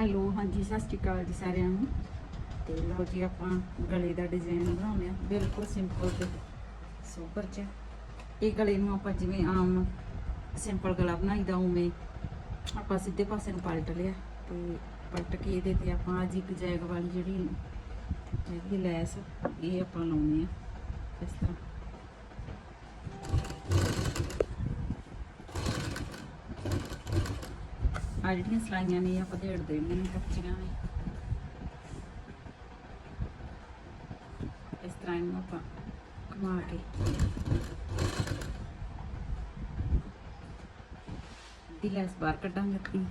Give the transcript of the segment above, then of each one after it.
Hello, ਹਾਂਜੀ, ਸਤਿ ਸ਼੍ਰੀ ਅਕਾਲ ਜੀ ਸਾਰਿਆਂ ਨੂੰ। ਤੇ ਲਓ ਜੀ, ਆਪਾਂ ਗਲੇ ਦਾ ਡਿਜ਼ਾਈਨ ਬਣਾਉਂਦੇ ਆ ਬਿਲਕੁਲ ਸਿੰਪਲ ਤੇ ਸੁਪਰ ਚ। ਇਹ ਗਲੇ ਨੂੰ ਆਪਾਂ ਜਿਵੇਂ ਆਮ ਸਿੰਪਲ ਗਲਾ ਬਣਾਈਦਾ, ਉਵੇਂ ਆਪਾਂ ਸਿੱਧੇ ਪਾਸੇ ਨੂੰ ਪਲਟ ਲਿਆ। ਤੇ ਪਲਟ ਕੇ ਇਹਦੇ ਤੇ ਆਪਾਂ ਜਿਗ ਜੈਗ ਵਾਲੀ ਜਿਹੜੀ ਜਿਹੜੀ ਲੈਸ, ਇਹ ਆਪਾਂ ਲਾਉਣੀ ਆ ਇਸ ਤਰ੍ਹਾਂ। ਆ ਜਿਹੜੀਆਂ ਸਲਾਈਆਂ ਨੇ ਆਪਾਂ ਢੇੜ ਦੇਣੀਆਂ ਨੇ ਕੱਚੀਆਂ ਨੇ। ਇਸ ਤਰ੍ਹਾਂ ਇਹਨੂੰ ਆਪਾਂ ਘੁਮਾ ਕੇ। ਦੀ ਲੈਸ ਬਾਹਰ ਕੱਢਾਂਗੇ ਆਪਣੀ।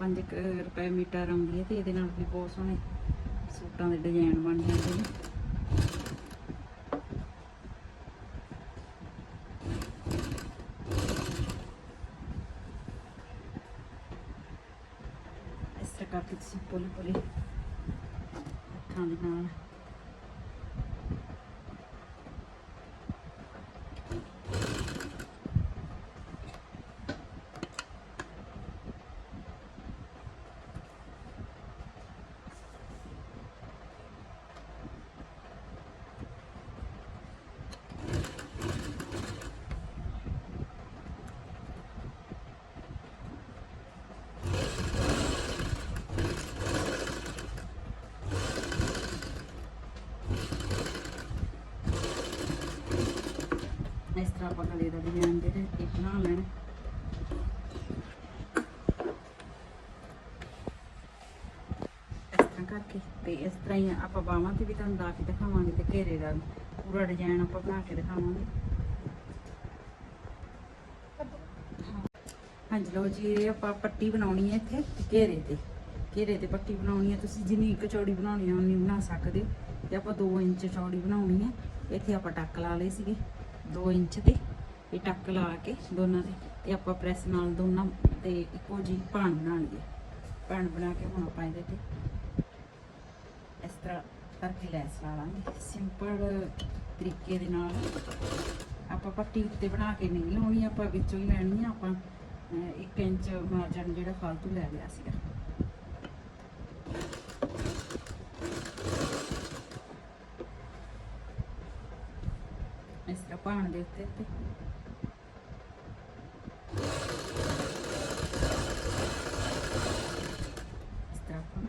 ਪੰਜ ਰੁਪਏ ਮੀਟਰ ਆਉਂਦੀ ਹੈ ਤੇ ਇਹਦੇ ਨਾਲ ਵੀ ਬਹੁਤ ਸੋਹਣੇ ਸੂਟਾਂ ਦੇ ਡਿਜ਼ਾਈਨ ਬਣ ਜਾਂਦੇ ਨੇ ਇਸ ਤਰ੍ਹਾਂ ਕਰਕੇ ਤੁਸੀਂ ਪੋਲੀ ਪੋਲੀ ਹੱਥਾਂ ਦੇ ਨਾਲ ਇਸ ਤਰ੍ਹਾਂ ਆਪਾਂ ਗਲੇ ਦਾ ਡਿਜ਼ਾਈਨ ਜਿਹੜਾ ਇਹ ਬਣਾ ਲੈਣਾ। ਕਰਕੇ ਤੇ ਇਸ ਤਰ੍ਹਾਂ ਹੀ ਆਪਾਂ ਬਾਹਾਂ ਤੇ ਵੀ ਤੁਹਾਨੂੰ ਲਾ ਕੇ ਦਿਖਾਵਾਂਗੇ ਤੇ ਘੇਰੇ ਦਾ ਪੂਰਾ ਡਿਜ਼ਾਈਨ ਆਪਾਂ ਬਣਾ ਕੇ ਦਿਖਾਵਾਂਗੇ। ਹਾਂਜੀ, ਲਓ ਜੀ, ਇਹ ਆਪਾਂ ਪੱਟੀ ਬਣਾਉਣੀ ਹੈ ਇੱਥੇ ਘੇਰੇ ਤੇ। ਘੇਰੇ ਤੇ ਪੱਟੀ ਬਣਾਉਣੀ ਹੈ, ਤੁਸੀਂ ਜਿੰਨੀ ਇੱਕ ਚੌੜੀ ਬਣਾਉਣੀ ਹੈ, ਉਨੀ ਬਣਾ ਸਕਦੇ ਹੋ। ਤੇ ਆਪਾਂ 2 ਇੰਚ ਚੌੜੀ ਬਣਾਉਣੀ ਹੈ। ਇੱਥੇ ਆਪਾਂ ਟੱਕ ਲਾ ਲਏ ਸੀਗੇ। 2 ਇੰਚ ਤੇ ਇਹ ਟੱਕ ਲਾ ਕੇ ਦੋਨਾਂ ਦੇ, ਤੇ ਆਪਾਂ ਪ੍ਰੈਸ ਨਾਲ ਦੋਨਾਂ ਤੇ ਇੱਕੋ ਜੀ ਭਾਣ ਬਣਾ ਭਾਣ ਬਣਾ ਕੇ ਹੁਣ ਆਪਾਂ ਇਹਦੇ ਤੇ ਇਸ ਤਰ੍ਹਾਂ ਕਰਕੇ ਲੈਸ ਲਾ ਲਾਂਗੇ। ਸਿੰਪਲ ਤਰੀਕੇ ਦੇ ਨਾਲ ਆਪਾਂ ਪੱਟੀ ਉੱਤੇ ਬਣਾ ਕੇ ਨਹੀਂ ਲਾਉਣੀ, ਆਪਾਂ ਵਿੱਚੋਂ ਹੀ ਲੈਣੀ ਆ, ਆਪਾਂ 1 ਇੰਚ ਮਾਰਜਨ ਜਿਹੜਾ ਫालतू ਲੈ ਲਿਆ ਸੀਗਾ ਇਸ ਤਰ੍ਹਾਂ ਭਾਣ ਦੇ ਉੱਤੇ ਤੇ। ਆਪਾਂ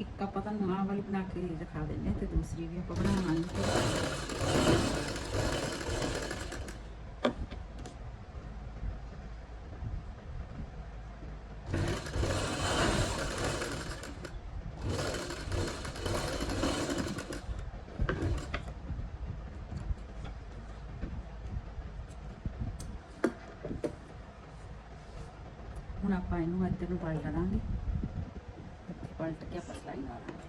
ਇੱਕ ਆਪਾਂ ਤੁਹਾਨੂੰ ਆਹ ਵਾਲੀ ਬਣਾ ਕੇ ਦਿਖਾ ਦਿੰਦੇ ਹਾਂ ਤੇ ਦੂਸਰੀ ਵੀ ਆਪਾਂ ਬਣਾਉਣਾ ਹੁਣ ਆਪਾਂ ਇਹਨੂੰ ਇੱਧਰ ਨੂੰ ਪਲਟ ਲਾਂਗੇ। ਇੱਥੇ ਪਲਟ ਕੇ ਆਪਾਂ ਸਲਾਈ ਲਾ ਲਾਂਗੇ।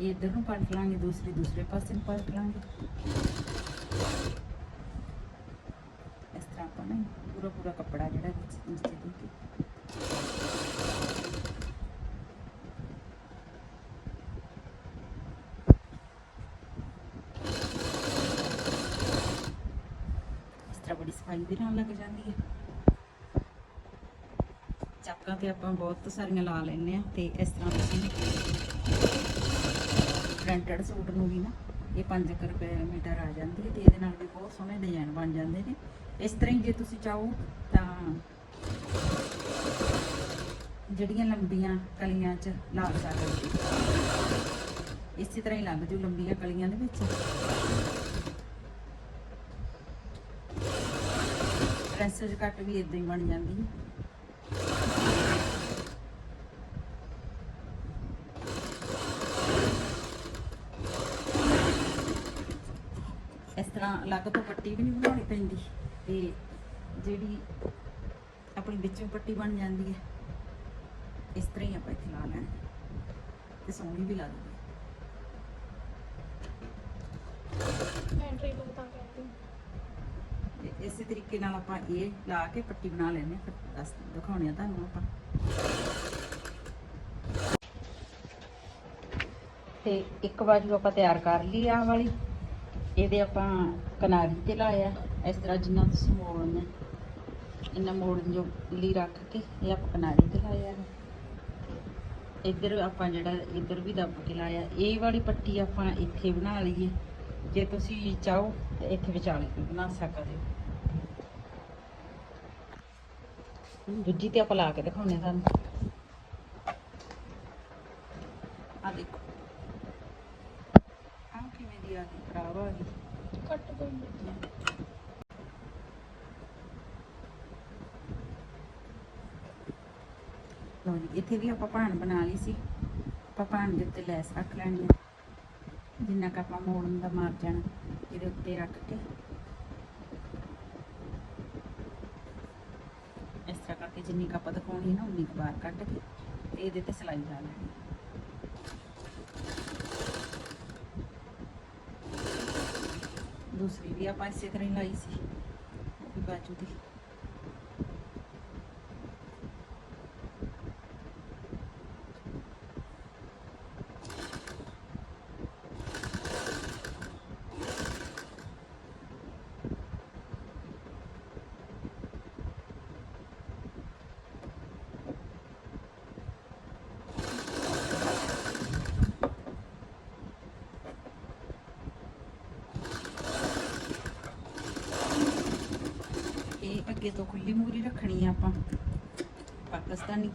ਇਹ ਇੱਧਰ ਨੂੰ ਪਲਟ ਲਾਂਗੇ, ਦੂਸਰੀ ਦੂਸਰੇ ਪਾਸੇ ਨੂੰ ਪਲਟ ਲਾਂਗੇ। ਇਸ ਤਰ੍ਹਾਂ ਆਪਾਂ ਨਾ ਪੂਰਾ ਪੂਰਾ ਕੱਪੜਾ ਜਿਹੜਾ ਨੀਚੇ ਦੇ ਕੇ ਇਸ ਤਰ੍ਹਾਂ ਬੜੀ ਸਫ਼ਾਈ ਦੇ ਨਾਲ ਲੱਗ ਜਾਂਦੀ ਹੈ। ਚਾਕਾਂ ਤੇ ਆਪਾਂ ਬਹੁਤ ਸਾਰੀਆਂ ਲਾ ਲੈਨੇ ਆ ਤੇ ਇਸ ਤਰ੍ਹਾਂ ਤੁਸੀਂ ਪ੍ਰਿੰਟਡ ਸੂਟ ਨੂੰ ਵੀ ਨਾ ਇਹ 5 ਰੁਪਏ ਮੀਟਰ ਆ ਜਾਂਦੀ ਹੈ ਤੇ ਇਹਦੇ ਨਾਲ ਵੀ ਬਹੁਤ ਸੋਹਣੇ ਡਿਜ਼ਾਈਨ ਬਣ ਜਾਂਦੇ ਨੇ। ਇਸ ਤਰ੍ਹਾਂ ਹੀ ਜੇ ਤੁਸੀਂ ਚਾਹੋ ਤਾਂ ਜਿਹੜੀਆਂ ਲੰਬੀਆਂ ਕਲੀਆਂ 'ਚ ਲਾ ਸਕਦੇ ਹੋ। ਇਸੇ ਤਰ੍ਹਾਂ ਹੀ ਲੱਗ ਜੂ ਲੰਬੀਆਂ ਕਲੀਆਂ ਦੇ ਵਿੱਚ। ਪ੍ਰਿੰਸੇਸ ਕੱਟ ਵੀ ਇਦਾਂ ਹੀ ਬਣ ਜਾਂਦੀ ਹੈ ਇਸ ਤਰ੍ਹਾਂ ਅਲੱਗ ਤੋਂ ਪੱਟੀ ਵੀ ਨਹੀਂ ਬਣਾਉਣੀ ਪੈਂਦੀ ਤੇ ਜਿਹੜੀ ਆਪਣੀ ਵਿੱਚੋਂ ਪੱਟੀ ਬਣ ਜਾਂਦੀ ਹੈ ਇਸ ਤਰ੍ਹਾਂ ਹੀ ਆਪਾਂ ਇੱਥੇ ਲਾ ਲੈਣੀ ਤੇ ਸੋਹਣੀ ਵੀ ਲੱਗਦੀ ਹੈ। ਐਂਟਰੀ ਤੋਂ ਤਾਂ ਕਰਦੀ ਤੇ ਇਸੇ ਤਰੀਕੇ ਨਾਲ ਆਪਾਂ ਇਹ ਲਾ ਕੇ ਪੱਟੀ ਬਣਾ ਲੈਣੇ ਫਿਰ ਦੱਸ ਦਿਖਾਉਣੇ ਆ ਤੁਹਾਨੂੰ ਆਪਾਂ। ਤੇ ਇੱਕ ਬਾਜੂ ਆਪਾਂ ਤਿਆਰ ਕਰ ਲਈ ਆਹ ਵਾਲੀ ਇਹਦੇ ਆਪਾਂ ਕਿਨਾਰੀ ਤੇ ਲਾਇਆ। ਇਸ ਤਰ੍ਹਾਂ ਜਿੰਨਾ ਤੁਸੀਂ ਮੋੜਨਾ ਇੰਨਾ ਮੋੜਨ ਜੋ ਲਈ ਰੱਖ ਕੇ ਇਹ ਆਪਾਂ ਕਿਨਾਰੀ ਤੇ ਲਾਇਆ ਇੱਧਰ ਆਪਾਂ ਜਿਹੜਾ ਇੱਧਰ ਵੀ ਦੱਬ ਕੇ ਲਾਇਆ। ਇਹ ਵਾਲੀ ਪੱਟੀ ਆਪਾਂ ਇੱਥੇ ਬਣਾ ਲਈਏ। ਜੇ ਤੁਸੀਂ ਚਾਹੋ ਤਾਂ ਇੱਥੇ ਵਿਚਾਲੇ ਵੀ ਬਣਾ ਸਕਦੇ ਹੋ। ਦੂਜੀ ਤੇ ਆਪਾਂ ਲਾ ਕੇ ਦਿਖਾਉਣੇ ਤੁਹਾਨੂੰ। ਆ ਦੇਖੋ। ਆ ਕਿਵੇਂ ਦੀ ਆ ਗਈ, ਖਰਾਬ ਆ ਗਈ। ਕੱਟ ਦੋ ਲਓ ਜੀ, ਇੱਥੇ ਵੀ ਆਪਾਂ ਭਾਣ ਬਣਾ ਲਈ ਸੀ। ਆਪਾਂ ਭਾਣ ਦੇ ਉੱਤੇ ਲੈਸ ਰੱਖ ਲੈਣੀ ਹੈ ਜਿੰਨਾ ਕ ਆਪਾਂ ਮੋੜਨ ਦਾ ਮਾਰ ਜਾਣਾ, ਇਹਦੇ ਉੱਤੇ ਰੱਖ ਕੇ। ਇਸ ਤਰ੍ਹਾਂ ਕਰਕੇ ਜਿੰਨੀ ਕੁ ਆਪਾਂ ਦਿਖਾਉਣੀ ਨਾ, ਉਨੀ ਕੁ ਬਾਹਰ ਕੱਢ ਕੇ ਤੇ ਇਹਦੇ ਤੇ ਸਿਲਾਈ ਲਾ ਲੈਣੀ। ਦੂਸਰੀ ਵੀ ਆਪਾਂ ਇਸੇ ਤਰ੍ਹਾਂ ਹੀ ਲਾਈ ਸੀ ਉਹ ਵੀ ਬਾਜੂ ਦੀ ਇਹ ਅੱਗੇ ਤੋਂ ਖੁੱਲੀ ਮੂਰੀ ਰੱਖਣੀ ਆ ਆਪਾਂ। ਪਾਕਿਸਤਾਨੀ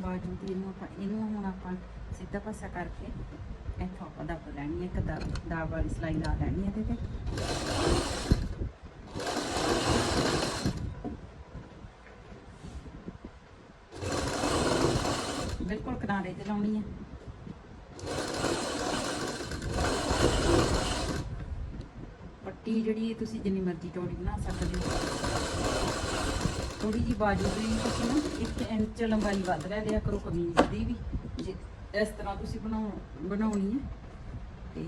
ਬਾਜੂ ਦੀ ਇਹਨੂੰ ਆਪਾਂ ਇਹਨੂੰ ਹੁਣ ਆਪਾਂ ਸਿੱਧਾ ਪਾਸਾ ਕਰਕੇ ਇੱਥੋਂ ਆਪਾਂ ਦੱਬ ਲੈਣੀ ਹੈ ਇੱਕ ਦਾ ਦਾਬ ਵਾਲੀ ਸਲਾਈ ਲਾ ਲੈਣੀ ਹੈ ਇਹਦੇ ਤੇ। ਬਿਲਕੁਲ ਕਿਨਾਰੇ ਤੇ ਲਾਉਣੀ ਹੈ ਪੱਟੀ ਜਿਹੜੀ ਤੁਸੀਂ ਜਿੰਨੀ ਮਰਜ਼ੀ ਚੌੜੀ ਬਣਾ ਸਕਦੇ ਹੋ। ਥੋੜੀ ਜੀ ਬਾਜੂ ਦੀ ਤੁਸੀਂ ਨਾ 1 ਇੰਚ ਲੰਬਾਈ ਵੱਧ ਰਹਿ ਲਿਆ ਕਰੋ ਕਮੀਜ਼ ਦੀ ਵੀ। ਜੇ ਇਸ ਤਰ੍ਹਾਂ ਤੁਸੀਂ ਬਣਾਉ, ਬਣਾਉਣੀ ਹੈ ਤੇ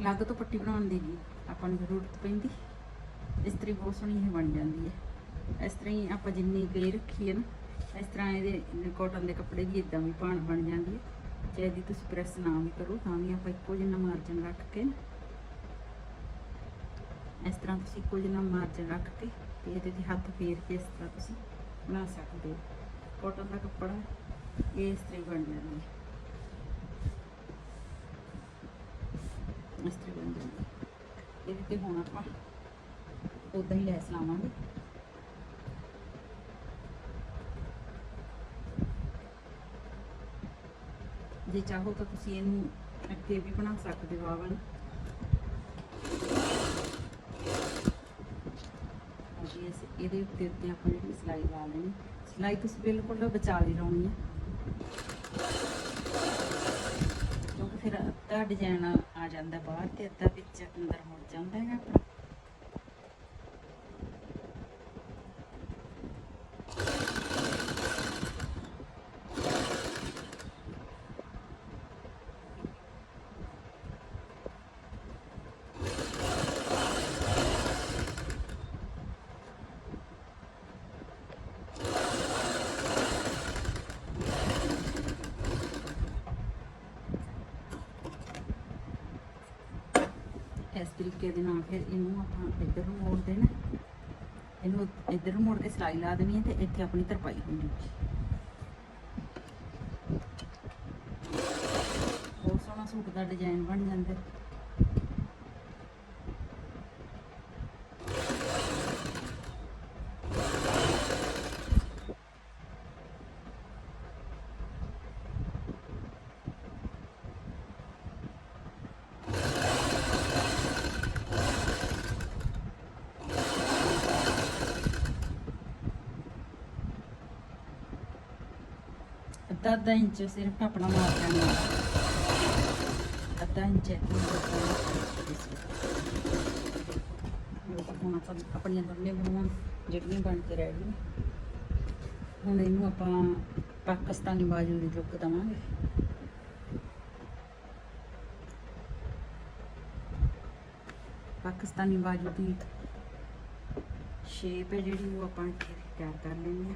ਲੱਗ ਤੋਂ ਪੱਟੀ ਬਣਾਉਣ ਦੀ ਵੀ ਆਪਾਂ ਨੂੰ ਜ਼ਰੂਰਤ ਪੈਂਦੀ। ਇਸ ਤਰੀ ਬਹੁਤ ਸੋਹਣੀ ਇਹ ਬਣ ਜਾਂਦੀ ਹੈ। ਇਸ ਤਰ੍ਹਾਂ ਹੀ ਆਪਾਂ ਜਿੰਨੀ ਕਲੇ ਰੱਖੀ ਹੈ ਨਾ, ਇਸ ਤਰ੍ਹਾਂ ਇਹਦੇ ਕਾਟਨ ਦੇ ਕੱਪੜੇ ਦੀ ਇਦਾਂ ਵੀ ਭਾਣ ਬਣ ਜਾਂਦੀ ਹੈ। ਚਾਹੇ ਦੀ ਤੁਸੀਂ ਪ੍ਰੈਸ ਨਾ ਵੀ ਕਰੋ, ਤਾਂ ਵੀ ਆਪਾਂ ਇੱਕੋ ਜਿੰਨਾ ਮਾਰਜਨ ਰੱਖ ਕੇ ਇਸ ਤਰ੍ਹਾਂ ਤੁਸੀਂ ਕੁਝ ਨਾ ਮਾਰਜਨ ਰੱਖ ਕੇ ਤੇ ਇਹਦੇ ਤੇ ਹੱਥ ਫੇਰ ਕੇ ਇਸ ਤਰ੍ਹਾਂ ਤੁਸੀਂ ਬਣਾ ਸਕਦੇ ਹੋ। ਕਾਟਨ ਦਾ ਕੱਪੜਾ ਇਹ ਇਸ ਤਰ੍ਹਾਂ ਬਣ ਜਾਂਦਾ ਹੈ। ਇਸ ਤਰ੍ਹਾਂ ਬਣ ਜਾਂਦਾ ਇਹਦੇ ਤੇ ਹੁਣ ਆਪਾਂ ਉਦਾਂ ਹੀ ਲੈਸ ਲਾਵਾਂਗੇ। ਜੇ ਚਾਹੋ ਤਾਂ ਤੁਸੀਂ ਇਹਨੂੰ ਅੱਗੇ ਵੀ ਬਣਾ ਸਕਦੇ ਹੋ ਆਹ ਵਾਲੀ ਅਸੀਂ ਇਸ ਇਹਦੇ ਉੱਤੇ ਉੱਤੇ ਆਪਾਂ ਜਿਹੜੀ ਸਿਲਾਈ ਲਾ ਲੈਣੀ। ਸਿਲਾਈ ਤੁਸੀਂ ਬਿਲਕੁਲ ਵਿਚਾਲੇ ਲਾਉਣੀ ਹੈ ਕਿਉਂਕਿ ਫਿਰ ਅੱਧਾ ਡਿਜ਼ਾਈਨ ਆ ਜਾਂਦਾ ਬਾਹਰ ਤੇ ਅੱਧਾ ਵਿੱਚ ਅੰਦਰ ਮੁੜ ਜਾਂਦਾ ਹੈਗਾ ਆਪਣਾ ਇਸ ਤਰੀਕੇ ਦੇ ਨਾਲ ਫਿਰ ਇਹਨੂੰ ਆਪਾਂ ਇੱਧਰ ਨੂੰ ਮੋੜ ਦੇਣਾ। ਇਹਨੂੰ ਇੱਧਰ ਨੂੰ ਮੋੜ ਕੇ ਸਿਲਾਈ ਲਾ ਦੇਣੀ ਹੈ ਤੇ ਇੱਥੇ ਆਪਣੀ ਤਰਪਾਈ ਹੋ। ਜੂਗੀ ਬਹੁਤ ਸੋਹਣਾ ਸੂਟ ਦਾ ਡਿਜ਼ਾਈਨ ਬਣ ਜਾਂਦਾ। ਅੱਧਾ ਅੱਧਾ ਇੰਚ ਸਿਰਫ ਆਪਣਾ ਮਾਰ ਲੈਣਾ ਅੱਧਾ ਇੰਚ ਇੱਥੇ ਹੁਣ ਆਪਾਂ ਆਪਣੀਆਂ ਦੋਨੇ ਬਣਾਉਣ ਜਿਹੜੀਆਂ ਬਣ ਕੇ ਰਹਿ ਗਈਆਂ ਹੁਣ ਇਹਨੂੰ ਆਪਾਂ ਪਾਕਿਸਤਾਨੀ ਬਾਜੂ ਦੀ ਲੁੱਕ ਦਵਾਂਗੇ ਪਾਕਿਸਤਾਨੀ ਬਾਜੂ ਦੀ ਸ਼ੇਪ ਹੈ ਜਿਹੜੀ ਉਹ ਆਪਾਂ ਇੱਥੇ ਤਿਆਰ ਕਰ ਲੈਣੀ ਹੈ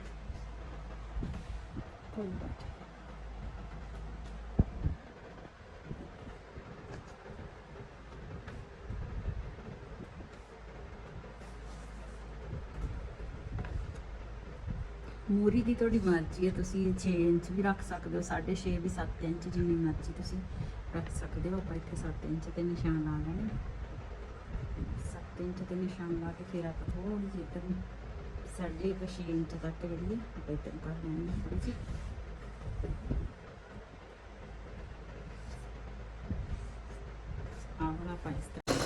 ਕੋਈ ਬਾਤ ਨਹੀਂ। ਮੂਰੀ ਦੀ ਤੁਹਾਡੀ ਮਰਜ਼ੀ ਹੈ, ਤੁਸੀਂ 6 ਇੰਚ ਵੀ ਰੱਖ ਸਕਦੇ ਹੋ 6.5 ਵੀ 7 ਇੰਚ ਜਿੰਨੀ ਮਰਜ਼ੀ ਤੁਸੀਂ ਰੱਖ ਸਕਦੇ ਹੋ, ਆਪਾਂ ਇੱਥੇ 7 ਇੰਚ ਤੇ ਨਿਸ਼ਾਨ ਲਾ ਲੈਣੇ 7 ਇੰਚ ਤੇ ਨਿਸ਼ਾਨ ਲਾ ਕੇ ਫਿਰ ਆਪਾਂ ਥੋੜੀ ਜਿਹੀ ਇੱਧਰ ਨੂੰ ਸਾਢੇ ਕੁ ਛੇ ਇੰਚ ਤੱਕ ਜਿਹੜੀ ਹੈ, ਆਪਾਂ ਇੱਧਰ ਕਰ ਲੈਣੀ ਹੈ ਥੋੜੀ ਜਿਹੀ। ਆਹ ਆਪਾਂ ਇਸ ਤਰ੍ਹਾਂ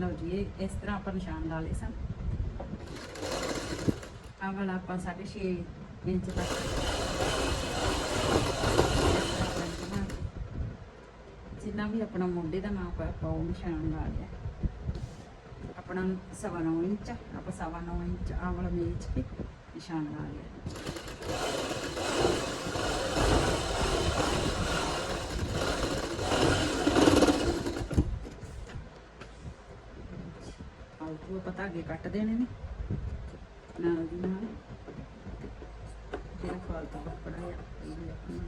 ਲਓ ਜੀ ਇਸ ਤਰ੍ਹਾਂ ਆਪਾਂ ਨਿਸ਼ਾਨ ਲਾ ਲਏ ਸਨ। ਆਹ ਵਾਲਾ ਆਪਾਂ 6.5 ਇੰਚ ਤੱਕ ਜਿੰਨਾ ਵੀ ਆਪਣਾ ਮੋਢੇ ਦਾ ਨਾਪ ਹੈ ਆਪਾਂ ਉਹ ਨਿਸ਼ਾਨ ਲਾ ਲਿਆ ਆਪਣਾ ਸਵਾ ਨੌ ਇੰਚ ਆਪਾਂ ਸਵਾ ਨੌ ਇੰਚ ਆਹ ਵਾਲਾ ਮੇਚ ਤੇ ਨਿਸ਼ਾਨ ਲਾ ਲਿਆ ਫਾਲਤੂ ਆਪਾਂ ਧਾਗੇ ਕੱਟ ਦੇਣੇ ਨੇ ਨਾਲ ਦੀ ਨਾਲ। ਜਿਹੜਾ ਫਾਲਤੂ ਕੱਪੜਾ ਹੈ ਇਹ ਵੀ ਆਪਣਾ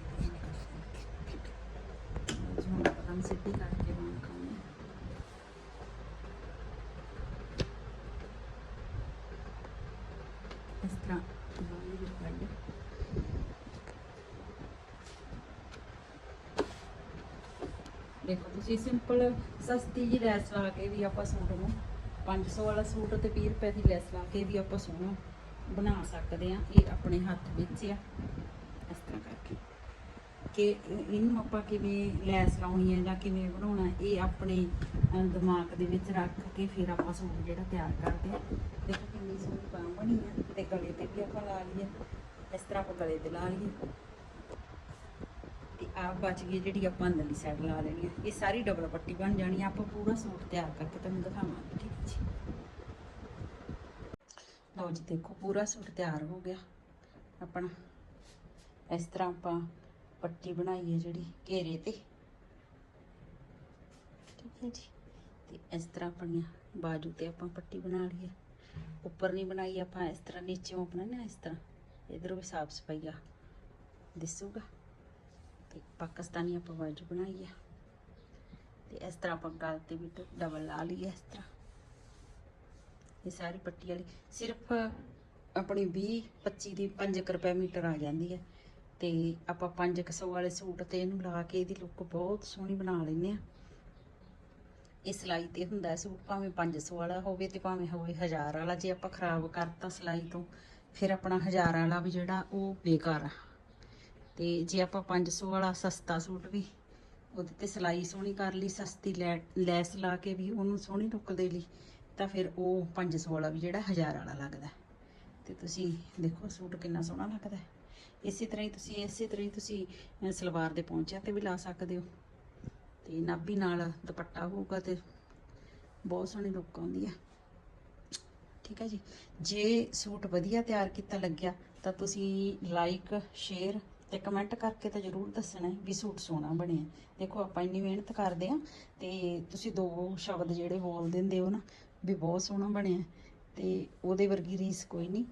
ਜੋ ਆਪਾਂ ਸਿੱਧੀ ਕਰਕੇ ਬਣ ਖਾਣੇ ਇਸ ਤਰ੍ਹਾਂ ਬਾਹਰ ਵੀ ਪਾਈਏ ਦੇਖੋ, ਤੁਸੀਂ ਸਿੰਪਲ ਸਸਤੀ ਜੀ ਲੈਸ ਲਾ ਕੇ ਵੀ ਆਪਾਂ ਸੂਟ ਨੂੰ 500 ਵਾਲਾ ਸੂਟ ਤੇ 20 ਰੁਪਏ ਦੀ ਲੈਸ ਲਾ ਕੇ ਵੀ ਆਪਾਂ ਸੋਹਣਾ ਬਣਾ ਸਕਦੇ ਆ ਇਹ ਆਪਣੇ ਹੱਥ ਵਿੱਚ ਆ। ਇਸ ਤਰ੍ਹਾਂ ਕਰਕੇ ਕਿ ਇਹਨੂੰ ਆਪਾਂ ਕਿਵੇਂ ਲੈਸ ਲਾਉਣੀ ਹੈ ਜਾਂ ਕਿਵੇਂ ਬਣਾਉਣਾ, ਇਹ ਆਪਣੇ ਦਿਮਾਗ ਦੇ ਵਿੱਚ ਰੱਖ ਕੇ ਫਿਰ ਆਪਾਂ ਸੂਟ ਜਿਹੜਾ ਤਿਆਰ ਕਰਦੇ ਆ ਦੇਖੋ ਕਿੰਨੀ ਸੋਹਣੀ ਬਾਂਹ ਬਣੀ ਆ ਤੇ ਗਲੇ ਤੇ ਵੀ ਆਪਾਂ ਲਾ ਲਈਏ। ਇਸ ਤਰ੍ਹਾਂ ਆਪਾਂ ਗਲੇ ਤੇ ਲਾ ਲਈਏ। ਤੇ ਬਚ ਗਈ ਜਿਹੜੀ ਆਪਾਂ ਅੰਦਰਲੀ ਸਾਈਡ ਲਾ ਲੈਣੀ ਆ। ਇਹ ਸਾਰੀ ਡਬਲ ਪੱਟੀ ਬਣ ਜਾਣੀ ਆ। ਆਪਾਂ ਪੂਰਾ ਸੂਟ ਤਿਆਰ ਕਰਕੇ ਤੁਹਾਨੂੰ ਦਿਖਾਵਾਂਗੇ। ਠੀਕ ਹੈ ਜੀ। ਲਓ ਜੀ, ਦੇਖੋ, ਪੂਰਾ ਸੂਟ ਤਿਆਰ ਹੋ ਗਿਆ। ਆਪਣਾ ਇਸ ਤਰ੍ਹਾਂ ਆਪਾਂ ਪੱਟੀ ਬਣਾਈ ਹੈ ਜਿਹੜੀ ਘੇਰੇ ਤੇ। ਠੀਕ ਹੈ ਜੀ। ਤੇ ਇਸ ਤਰ੍ਹਾਂ ਆਪਣੀਆਂ ਬਾਜੂ ਤੇ ਆਪਾਂ ਪੱਟੀ ਬਣਾ ਲਈ ਹੈ। ਉੱਪਰ ਨਹੀਂ ਬਣਾਈ, ਆਪਾਂ ਇਸ ਤਰ੍ਹਾਂ ਨੀਚੇ ਆਪਣਾ ਨਾ ਇਸ ਤਰ੍ਹਾਂ। ਇਧਰੋਂ ਵੀ ਸਾਫ਼ ਸਫਾਈਆ ਦਿਸੂਗਾ? ਤੇ ਪਾਕਿਸਤਾਨੀ ਆਪਾਂ ਬਾਜੂ ਬਣਾਈ ਹੈ ਤੇ ਇਸ ਤਰ੍ਹਾਂ ਆਪਾਂ ਗਲ ਤੇ ਵੀ ਡਬਲ ਲਾ ਲਈ ਇਸ ਤਰ੍ਹਾਂ। ਇਹ ਸਾਰੀ ਪੱਟੀ ਵਾਲੀ ਸਿਰਫ ਆਪਣੀ 20 25 ਦੀ 5 ਰੁਪਏ ਮੀਟਰ ਆ ਜਾਂਦੀ ਹੈ। ਤੇ ਆਪਾਂ 500 ਵਾਲੇ ਸੂਟ ਤੇ ਇਹਨੂੰ ਲਾ ਕੇ ਇਹਦੀ ਲੁੱਕ ਬਹੁਤ ਸੋਹਣੀ ਬਣਾ ਲੈਂਦੇ ਆ ਇਹ ਸਿਲਾਈ ਤੇ ਹੁੰਦਾ ਸੂਟ, ਭਾਵੇਂ 500 ਵਾਲਾ ਹੋਵੇ ਤੇ ਭਾਵੇਂ ਹੋਵੇ 1000 ਵਾਲਾ। ਜੇ ਆਪਾਂ ਖਰਾਬ ਕਰਤਾ ਸਿਲਾਈ ਤੋਂ, ਫਿਰ ਆਪਣਾ 1000 ਵਾਲਾ ਵੀ ਜਿਹੜਾ ਉਹ ਬੇਕਾਰ ਆ। ਤੇ ਜੇ ਆਪਾਂ 500 ਵਾਲਾ ਸਸਤਾ ਸੂਟ ਵੀ, ਉਹਦੇ ਤੇ ਸਿਲਾਈ ਸੋਹਣੀ ਕਰ ਲਈ, ਸਸਤੀ ਲੈ, ਲੈਸ ਲਾ ਕੇ ਵੀ ਉਹਨੂੰ ਸੋਹਣੀ ਲੁੱਕ ਦੇ ਲਈ, ਤਾਂ ਫਿਰ ਉਹ 500 ਵਾਲਾ ਵੀ ਜਿਹੜਾ 1000 ਵਾਲਾ ਲੱਗਦਾ ਹੈ। ਤੇ ਤੁਸੀਂ ਦੇਖੋ ਸੂਟ ਕਿੰਨਾ ਸੋਹਣਾ ਲੱਗਦਾ ਹੈ। ਇਸੇ ਤਰ੍ਹਾਂ ਹੀ ਤੁਸੀਂ, ਇਸੇ ਤਰ੍ਹਾਂ ਹੀ ਤੁਸੀਂ ਸਲਵਾਰ ਦੇ ਪੌਂਚਿਆਂ ਤੇ ਵੀ ਲਾ ਸਕਦੇ ਹੋ ਤੇ ਨਾਭੀ ਨਾਲ ਦੁਪੱਟਾ ਹੋਊਗਾ ਤੇ ਬਹੁਤ ਸੋਹਣੀ ਲੁੱਕ ਆਉਂਦੀ ਹੈ ਠੀਕ ਹੈ ਜੀ ਜੇ ਸੂਟ ਵਧੀਆ ਤਿਆਰ ਕੀਤਾ ਲੱਗਿਆ, ਤਾਂ ਤੁਸੀਂ ਲਾਈਕ ਸ਼ੇਅਰ ਤੇ ਕਮੈਂਟ ਕਰਕੇ ਤਾਂ ਜਰੂਰ ਦੱਸਣਾ ਵੀ ਸੂਟ ਸੋਹਣਾ ਬਣਿਆ ਦੇਖੋ, ਆਪਾਂ ਇੰਨੀ ਮਿਹਨਤ ਕਰਦੇ ਆ ਤੇ ਤੁਸੀਂ ਦੋ ਸ਼ਬਦ ਜਿਹੜੇ ਬੋਲ ਦਿੰਦੇ ਹੋ ਨਾ, ਵੀ ਬਹੁਤ ਸੋਹਣਾ ਬਣਿਆ ਤੇ ਉਹਦੇ ਵਰਗੀ ਰੀਸ ਕੋਈ ਨਹੀਂ।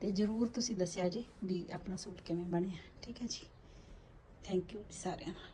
ਤੇ ਜਰੂਰ ਤੁਸੀਂ ਦੱਸਿਆ ਜੀ ਵੀ ਆਪਣਾ ਸੂਟ ਕਿਵੇਂ ਬਣਿਆ। ਠੀਕ ਹੈ ਜੀ? ਥੈਂਕ ਯੂ ਸਾਰਿਆਂ ਨੂੰ